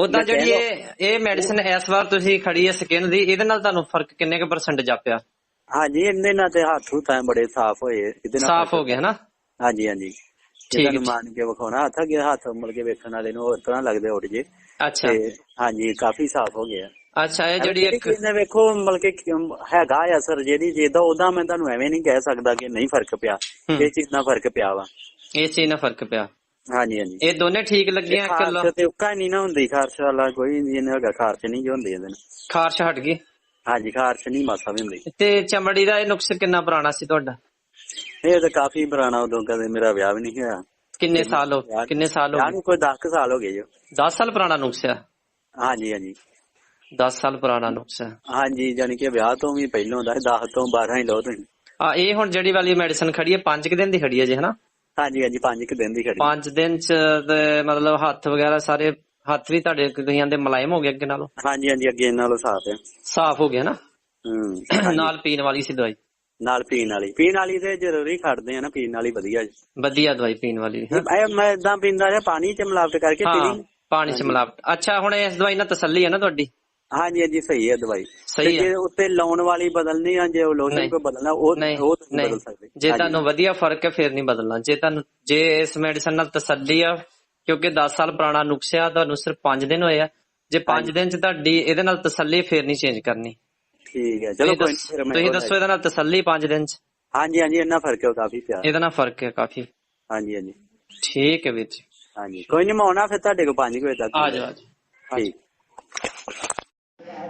ਉਦਾਂ ਜਿਹੜੀ ਇਹ ਇਹ ਮੈਡੀਸਿਨ ਇਸ ਵਾਰ ਤੁਸੀਂ ਖੜੀ ਹੈ ਸਕਿਨ ਦੀ ਇਹਦੇ ਨਾਲ ਤੁਹਾਨੂੰ ਫ਼ਰਕ ਕਿੰਨੇ ਕੁ ਪਰਸੈਂਟ ਜਾਪਿਆ? ਹਾਂਜੀ ਇਹਦੇ ਨਾਲ ਤੇ ਹੱਥ ਐਂ ਬੜੇ ਸਾਫ਼ ਹੋਏ ਇਹਦੇ ਨਾਲ ਸਾਫ਼ ਹੋ ਗਿਆ ਨਾ ਹਾਂਜੀ ਹਾਂਜੀ। ਠੀਕ ਹੈ। ਮੰਨ ਕੇ ਵਿਖਾਉਣਾ ਹੱਥ ਅੱਗੇ ਹੱਥ ਮਲ ਕੇ ਵੇਖਣ ਵਾਲੇ ਨੂੰ ਹੋਰ ਤਰ੍ਹਾਂ ਲੱਗਦੇ ਉੱਡ ਜੇ। ਅੱਛਾ। ਹਾਂਜੀ ਕਾਫੀ ਸਾਫ਼ ਹੋ ਗਿਆ ਅੱਛਾ ਇਹ ਜਿਹੜੀ ਇੱਕ ਇਹਨੇ ਵੇਖੋ ਮਲ ਕੇ ਹੈਗਾ ਆ ਅਸਰ ਜਿਹੜੀ ਚੀਜ਼ ਦਾ ਉਹਦਾ ਮੈਂ ਤੁਹਾਨੂੰ ਐਵੇਂ ਨਹੀਂ ਕਹਿ ਸਕਦਾ ਕਿ ਨਹੀਂ ਫ਼ਰਕ ਪਿਆ। ਹੂੰ। ਇਹ ਚੀਜ਼ ਨਾਲ ਫ਼ਰਕ ਪਿਆ ਵਾ। ਇਸ ਚੀਜ਼ ਨਾਲ ਫ਼ਰਕ ਪਿਆ। ਹਾਂਜੀ ਹਾਂਜੀ। ਇਹ ਦੋਨੇ ਠੀਕ ਲੱਗੀਆਂ ਕਿ ਲ- ਖਾਰਸ਼ ਤੇ ਉੱਕਾ ਨਹੀਂ ਨਾ ਹੁੰਦੀ ਖਾਰਸ਼ ਵਾਲਾ ਕੋਈ ਨਹੀਂ ਇਹਨੇ ਹੈਗਾ ਖਾਰਸ਼ ਨਹੀਂ ਜੋ ਹੁੰਦੀ ਇਹਦੇ ਨਾਲ। ਖਾਰਸ਼ ਹਟ ਗਈ? ਹਾਂਜੀ ਖਾਰਸ਼ ਨਹੀਂ ਮਾਸਾ ਵੀ ਹੁੰਦੀ। ਤੇ ਚਮੜੀ ਦਾ ਇਹ ਨੁਕਸ ਕਿੰਨਾ ਪੁਰਾਣਾ ਸੀ ਤੁਹਾਡਾ? ਇਹ ਤਾਂ ਕਾਫੀ ਪੁਰਾਣਾ ਉਦੋਂ ਕਦੇ ਮੇਰਾ ਵਿਆਹ ਵੀ ਨਹੀਂ ਹੋਇਆ। ਕਿੰਨੇ ਸਾਲ ਹੋ ਕਿੰਨੇ ਸਾਲ ਹੋ ਵਿਆਹ ਗਏ? ਨੂੰ ਕੋਈ 10 ਸਾਲ ਹੋ ਗਏ ਜੋ। 10 ਸਾਲ ਪੁਰਾਣਾ ਨੁਕਸ ਆ? ਹਾਂਜੀ ਹਾਂਜੀ। 10 ਸਾਲ ਪੁਰਾਣਾ ਨੁਕਸ ਆ। ਹਾਂਜੀ ਜਾਨੀ ਕਿ ਵਿਆਹ ਤੋਂ ਵੀ ਪਹਿਲਾਂ ਦਾ 10 ਤੋਂ 12 ਹੀ ਲਓ ਤੁਸੀਂ ਆ ਇਹ ਹੁਣ ਜਿਹੜੀ ਵਾਲੀ ਮੈਡੀਸਿਨ ਖੜੀ ਹੈ 5 ਦਿਨ ਦੀ ਖੜੀ ਹੈ ਜੀ ਹਨਾ? ਹਾਂਜੀ ਹਾਂਜੀ ਪੰਜ ਕੁ ਦਿਨ ਦੀ ਖੜੀ। 5 ਦਿਨ ਚ ਤੇ ਮਤਲਬ ਹੱਥ ਵਗੈਰਾ ਸਾਰੇ ਹੱਥ ਵੀ ਤੁਹਾਡੇ ਕਈਆਂ ਦੇ ਮੁਲਾਇਮ ਹੋ ਗਏ ਅੱਗੇ ਨਾਲੋਂ? ਹਾਂਜੀ ਹਾਂਜੀ ਅੱਗੇ ਨਾਲੋਂ ਸਾਫ਼ ਹੈ ਸਾਫ਼ ਹੋ ਗਿਆ ਨਾ? ਹੂੰ ਨਾਲ ਪੀਣ ਵਾਲੀ ਸੀ ਦਵਾਈ? ਨਾਲ ਪੀਣ ਵਾਲੀ। ਪੀਣ ਵਾਲੀ ਤੇ ਜ਼ਰੂਰੀ ਖੜਦੇ ਆ ਨਾ ਪੀਣ ਵਾਲੀ ਵਧੀਆ ਜੀ। ਵਧੀਆ ਦਵਾਈ ਪੀਣ ਵਾਲੀ ਮੈਂ ਇਦਾਂ ਪੀਂਦਾ ਰਿਹਾ ਪਾਣੀ ਚ ਮਿਲਾਵਟ ਕਰਕੇ ਪੀਣੀ। ਪਾਣੀ ਚ ਮਿਲਾਵਟ। ਅੱਛਾ ਹੁਣ ਇਸ ਦਵਾਈ ਨਾਲ ਤਸੱਲੀ ਹੈ ਨਾ ਤੁਹਾਡੀ? ਹਾਂਜੀ ਹਾਂਜੀ ਸਹੀ ਹੈ ਦਵਾਈ। ਸਹੀ ਹੈ। ਜੇ ਉੱਤੇ ਲਾਉਣ ਵਾਲੀ ਬਦਲਣੀ ਆ ਜੇ ਉਹ ਲੋਸ਼ਨ। ਕੋਈ ਬਦਲਣਾ ਉਹ ਉਹ ਨਹੀਂ ਬਦਲ ਸਕਦੇ। ਜੇ। ਤੁਹਾਨੂੰ ਵਧੀਆ ਫ਼ਰਕ ਹੈ ਫਿਰ ਨਹੀਂ ਬਦਲਣਾ। ਜੇ ਤੁਹਾਨੂੰ ਜੇ ਇਸ ਮੈਡੀਸਨ ਨਾਲ ਤਸੱਲੀ ਆ ਕਿਉਂਕਿ 10 ਸਾਲ ਪੁਰਾਣਾ ਨੁਕਸਿਆ ਤੁਹਾਨੂੰ ਸਿਰਫ 5 ਦਿਨ ਹੋਏ ਆ ਜੇ 5 ਦਿਨ ਚ ਤੁਹਾਡੀ ਇਹਦੇ ਨਾਲ ਤਸੱਲੀ ਫਿਰ ਨਹੀਂ ਚੇਂਜ ਕਰਨੀ। ਠੀਕ ਹੈ ਚਲੋ ਤੁਸੀਂ ਕੋਈ ਦੱਸ- ਤੁਸੀਂ ਇਹਦੇ ਨਾਲ ਤਸੱਲੀ 5 ਦਿਨ ਚ? ਹਾਂਜੀ ਹਾਂਜੀ ਇੰਨਾ ਫ਼ਰਕ ਹੈ ਕਾਫੀ ਪਿਆ ਇਹਦੇ ਨਾਲ ਫ਼ਰਕ ਹੈ ਕਾਫੀ। ਹਾਂਜੀ ਹਾਂਜੀ। ਠੀਕ ਹੈ ਵੀਰ ਜੀ। ਹਾਂਜੀ ਕੋਈ ਨਹੀਂ ਮੈਂ ਆਉਣਾ ਫਿਰ ਤੁਹਾਡੇ ਕੋਲ 5 ਵਜੇ ਤੱਕ। ਆ ਜਾਓ। ਠੀਕ।